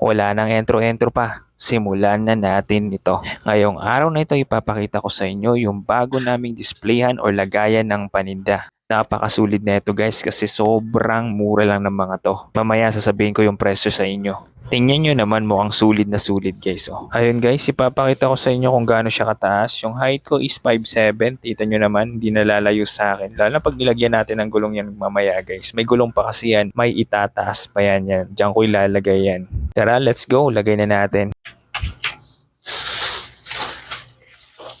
Wala nang entro-entro pa. Simulan na natin ito. Ngayong araw na ito ipapakita ko sa inyo yung bago naming displayhan o lagayan ng paninda. Napakasulit na ito guys kasi sobrang mura lang ng mga to. Mamaya sasabihin ko yung presyo sa inyo. Tingnan nyo naman mukhang sulit na sulit guys. Oh. Ayun guys, ipapakita ko sa inyo kung gaano siya kataas. Yung height ko is 5'7". Tita nyo naman, hindi nalalayo sa akin. Lalo na pag nilagyan natin ng gulong yan mamaya guys. May gulong pa kasi yan. May itataas pa yan yan. Diyan ko ilalagay yan. Tara, let's go. Lagay na natin.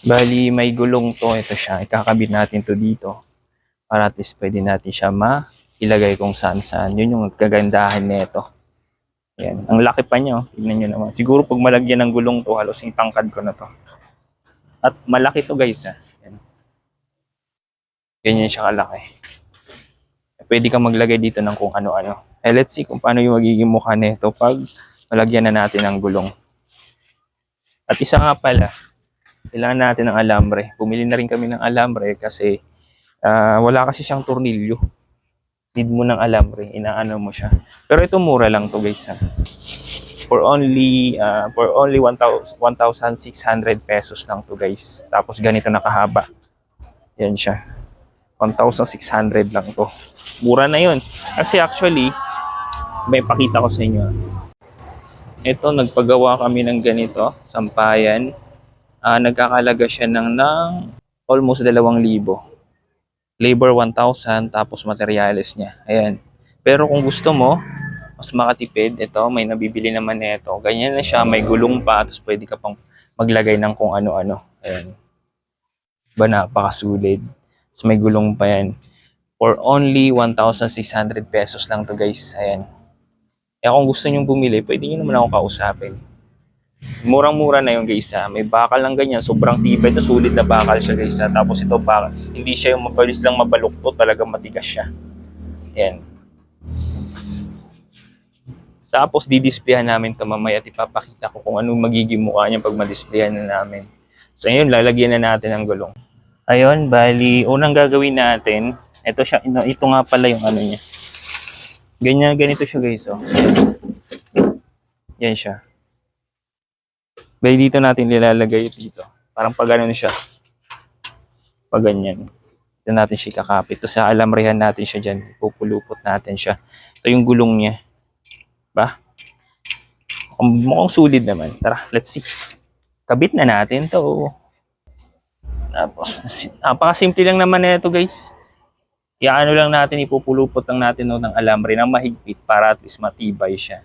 Bali, may gulong to. Ito siya. Ikakabit natin to dito. Para at least pwede natin siya ma-ilagay kung saan saan. Yun yung kagandahan nito. Yan. Ang laki pa niya. oh. Tignan nyo naman. Siguro pag malagyan ng gulong to, halos yung tangkad ko na to. At malaki to guys. Ha. Yan. Ganyan siya kalaki. Pwede kang maglagay dito ng kung ano-ano. Eh, let's see kung paano yung magiging mukha nito pag malagyan na natin ng gulong. At isa nga pala, kailangan natin ng alambre. Bumili na rin kami ng alambre kasi ah, wala kasi siyang tornilyo. Need mo ng alambre, inaano mo siya. Pero ito mura lang to guys. Ha? For only ah, for only 1,000 1,600 pesos lang to guys. Tapos ganito nakahaba. Yan siya. 1,600 lang to. Mura na yun. Kasi actually, may pakita ko sa inyo. ah. Ito, nagpagawa kami ng ganito, sampayan. Ah, nagkakalaga siya ng, ng almost 2,000. Labor 1,000, tapos materials niya. Ayan. Pero kung gusto mo, mas makatipid, ito, may nabibili naman nito. Ganyan na siya, may gulong pa, tapos pwede ka pang maglagay ng kung ano-ano. Ayan. Ba, napakasulit. Tapos may gulong pa yan. For only 1,600 pesos lang to guys. Ayan. Kaya kung gusto nyong bumili, pwede nyo naman ako kausapin. Murang-mura na yung guys ha. May bakal lang ganyan. Sobrang tibay. Ito sulit na bakal siya guys ha. Tapos ito bakal. Hindi siya yung mabilis lang mabaluktot. Talagang matigas siya. Ayan. Tapos didisplayhan namin ito mamaya at ipapakita ko kung anong magiging mukha niya pag madisplayan na namin. So ayun, lalagyan na natin ang gulong. Ayun, bali, unang gagawin natin, ito siya, ito nga pala yung ano niya. Ganyan, ganito siya guys, oh. Yan siya. Bali dito natin nilalagay dito. Parang pag ganun siya. Pag ganyan. Ito natin siya kakapit. Ito sa alamrihan natin siya dyan. Pupulupot natin siya. Ito yung gulong niya. Ba? Mukhang sulit naman. Tara, let's see. Kabit na natin to. Tapos, napakasimple lang naman na ito guys. Iyaano lang natin, ipupulupot lang natin no, ng alambre na mahigpit para at least matibay siya.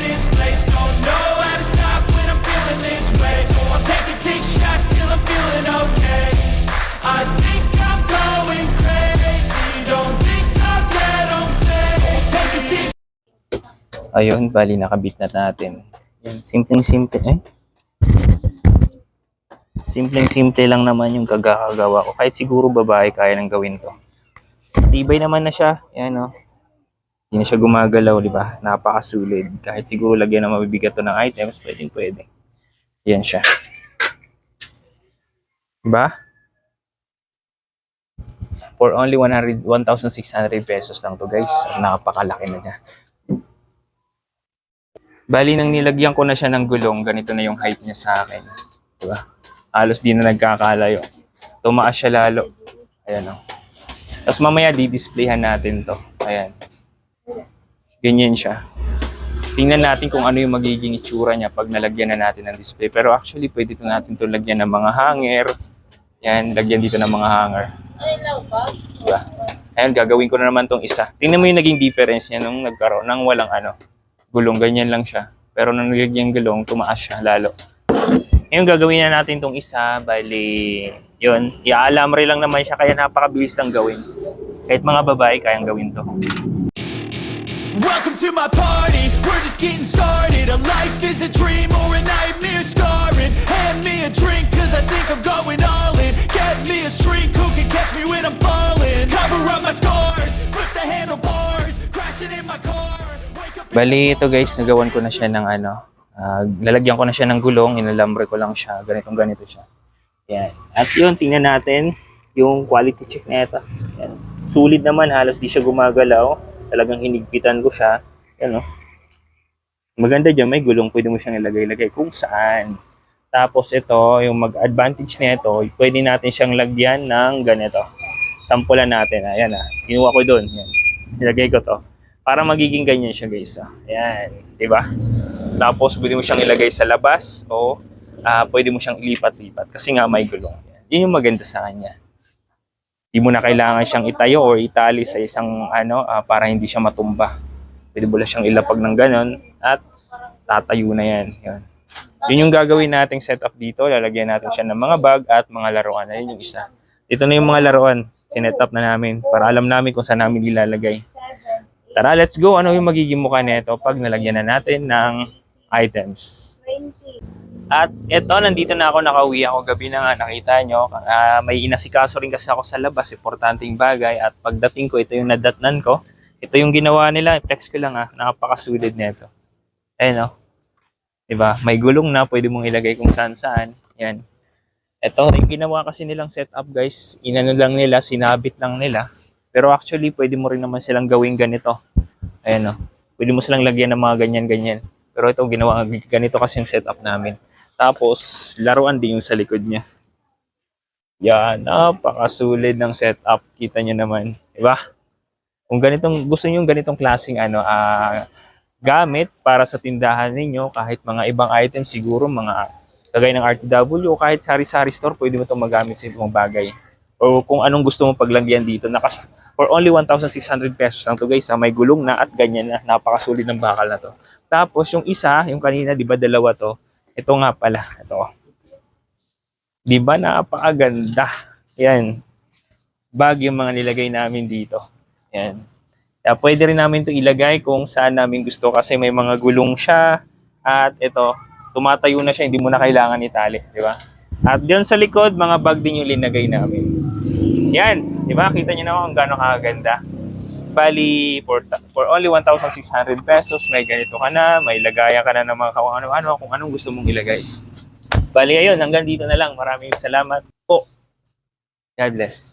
Ayun, bali nakabit na natin. Yan, simpleng-simple eh. Simpleng-simple lang naman yung gagagawa ko. Kahit siguro babae kaya nang gawin to. Tibay naman na siya. Yan oh. Hindi na siya gumagalaw, di ba? Napakasulid. Kahit siguro lagyan na mabibigat to ng items, pwedeng pwede. Yan siya. Diba? For only 100 1,600 pesos lang to guys. Napakalaki na niya. Bali, nang nilagyan ko na siya ng gulong, ganito na yung height niya sa akin. Diba? Halos di na nagkakalayo. Tumaas siya lalo. Ayan o. Tapos mamaya di-displayhan natin to. Ayan. Ganyan siya. Tingnan natin kung ano yung magiging itsura niya pag nalagyan na natin ng display. Pero actually, pwede to natin to lagyan ng mga hanger. Yan, lagyan dito ng mga hanger. Diba? Ayun, gagawin ko na naman tong isa. Tingnan mo yung naging difference niya nung nagkaroon ng walang ano, gulong. Ganyan lang siya. Pero nung nilagyan gulong, tumaas siya lalo. Ngayon gagawin na natin tong isa. Bali, yun. I-alamre lang naman siya kaya napakabilis lang gawin. Kahit mga babae, kayang gawin to. Welcome to my party, we're just getting started A life is a dream or a nightmare scarring Bali, ito guys, nagawan ko na siya ng ano. ah, lalagyan ko na siya ng gulong, inalambre ko lang siya. Ganitong ganito siya. Yan. At yun, tingnan natin yung quality check na ito. Yan. Sulit naman, halos di siya gumagalaw. Talagang hinigpitan ko siya. Yan oh. Maganda dyan, may gulong, pwede mo siyang ilagay-lagay kung saan. Tapos ito, yung mag-advantage nito, pwede natin siyang lagyan ng ganito. Sampulan natin. Ayan ah. Kinuha ko doon. Yan. Nilagay ko to para magiging ganyan siya guys. Ah. Ayan, di ba? Tapos pwede mo siyang ilagay sa labas o ah, pwede mo siyang ilipat-lipat kasi nga may gulong. Yan. Yun yung maganda sa kanya. Di mo na kailangan siyang itayo or itali sa isang ano ah, para hindi siya matumba. Pwede mo lang siyang ilapag ng ganon at tatayo na yan. Yan. Yun yung gagawin nating setup dito. Lalagyan natin siya ng mga bag at mga laruan. Ayun yung isa. Ito na yung mga laruan. Sinet up na namin para alam namin kung saan namin ilalagay. Tara, let's go. Ano yung magiging mukha nito pag nalagyan na natin ng items? twenty. At eto, nandito na ako, nakauwi ako gabi na nga, nakita nyo. Ah, may inasikaso rin kasi ako sa labas, importanteng bagay. At pagdating ko, ito yung nadatnan ko. Ito yung ginawa nila, flex ko lang ah, nakapakasulid nito. Ayun oh. Diba? May gulong na, pwede mong ilagay kung saan saan. Yan. Ito, yung ginawa kasi nilang setup guys, inano lang nila, sinabit lang nila. Pero actually, pwede mo rin naman silang gawing ganito. Ayan o. Pwede mo silang lagyan ng mga ganyan-ganyan. Pero ito, ginawa ganito kasi yung setup namin. Tapos, laruan din yung sa likod niya. Yan, napakasulit ng setup. Kita nyo naman. Diba? Kung ganitong, gusto nyo yung ganitong klaseng ano, ah, gamit para sa tindahan ninyo, kahit mga ibang items, siguro mga kagaya ng RTW kahit sari-sari store, pwede mo itong magamit sa ibang bagay. O kung anong gusto mo paglagyan dito. Nakas, for only 1,600 pesos lang to guys. ah, may gulong na at ganyan na. Napakasulit ng bakal na to. Tapos yung isa, yung kanina, di ba dalawa to? Ito nga pala. Ito. Di ba napakaganda? Yan. Bag yung mga nilagay namin dito. Yan. Kaya pwede rin namin ito ilagay kung saan namin gusto kasi may mga gulong siya. At ito, tumatayo na siya, hindi mo na kailangan itali, di ba? At diyan sa likod, mga bag din yung linagay namin. Yan, di ba? Kita niyo naman kung gaano kaganda. Bali, for, for only 1,600 pesos, may ganito ka na, may lagayan ka na ng mga kung ano-ano, kung anong gusto mong ilagay. Bali, ayun, hanggang dito na lang. Maraming salamat po. God bless.